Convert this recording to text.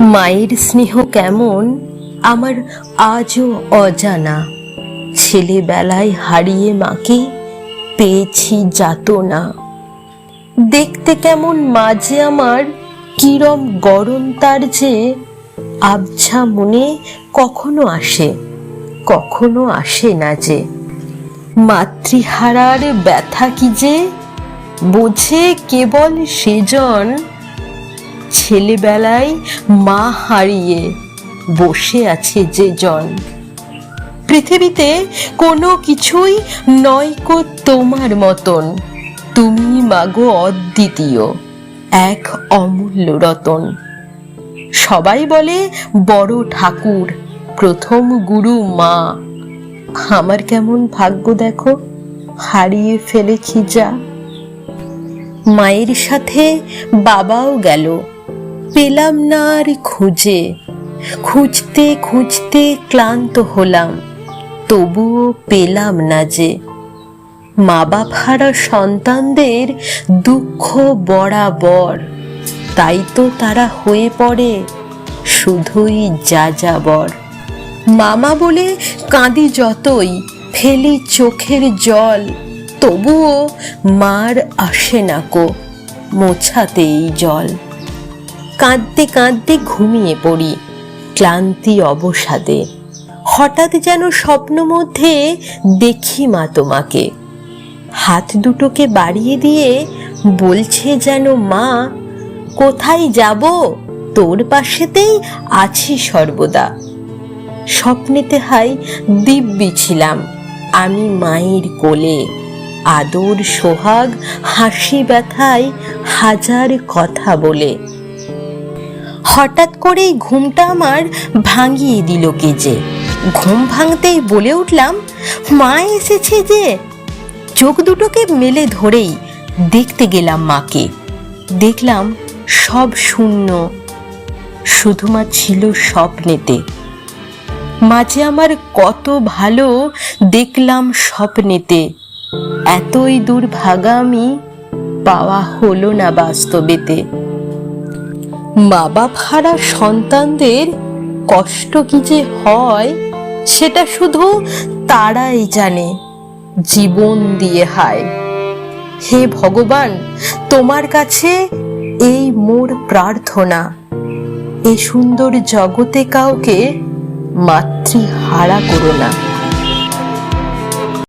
মায়ের স্নেহ কেমন, আমার আজও অজানা। ছেলেবেলায় হারিয়ে মাকে পেয়েছি যাতনা। দেখতে কেমন মাঝে আমার, কিরম গরম তার যে আবছা মনে কখনো আসে কখনো আসে না যে। মাতৃহারার ব্যথা কি যে, বোঝে কেবল সেজন ছেলেবেলায় মা হারিয়ে বসে আছে যে জন পৃথিবীতে কোনো কিছুই নয় কো তোমার মতন। তুমি মাগো অদ্বিতীয়, এক অমূল্য রতন। সবাই বলে, বড় ঠাকুর, প্রথম গুরু মা। আমার কেমন ভাগ্য দেখো, হারিয়ে ফেলেছি যা। মায়ের সাথে বাবাও গেল। পেলাম না আর খুঁজে। খুঁজতে খুঁজতে ক্লান্ত হলাম, তবুও পেলাম না যে। মা বাপ হারা সন্তানদের দুঃখ বরাবর, তাই তো তারা হয়ে পড়ে শুধুই যা যাবর মামা বলে কাঁদি যতই, ফেলি চোখের জল, তবুও মার আসে না কো, মোছাতেই জল। কাঁদতে কাঁদতে ঘুমিয়ে পড়ি, ক্লান্তি অবসাদে। হঠাৎ যেন স্বপ্ন মধ্যে দেখি মা তোমাকে। হাত দুটোকে বাড়িয়ে দিয়ে বলছে যেন, মা, কোথায় যাব? তোর পাশেতেই আছি সর্বদা। স্বপ্নেতে হাই দিব্যি ছিলাম, আমি মায়ের কোলে। আদর, সোহাগ, হাসি ব্যথায় হাজার কথা বলে। হঠাৎ করেই ঘুমটা আমার ভাঙিয়ে দিল কে যে ঘুম ভাঙতেই বলে উঠলাম, মা এসেছে যে। চোখ দুটোকে মেলে ধরেই দেখতে গেলাম মাকে। দেখলাম সব শূন্য শুধু মা ছিল স্বপ্নেতে। মাঝে আমার কত ভালো দেখলাম স্বপ্নেতে। এতই দূর ভাগা আমি পাওয়া হলো না বাস্তবেতে। মা বাপ হারা সন্তানদের কষ্ট কি যে হয়, সেটা শুধু তারাই জানে। জীবন দিয়ে হায়। হে ভগবান, তোমার কাছে এই মোর প্রার্থনা। এ সুন্দর জগতে কাউকে মাতৃহারা করো না।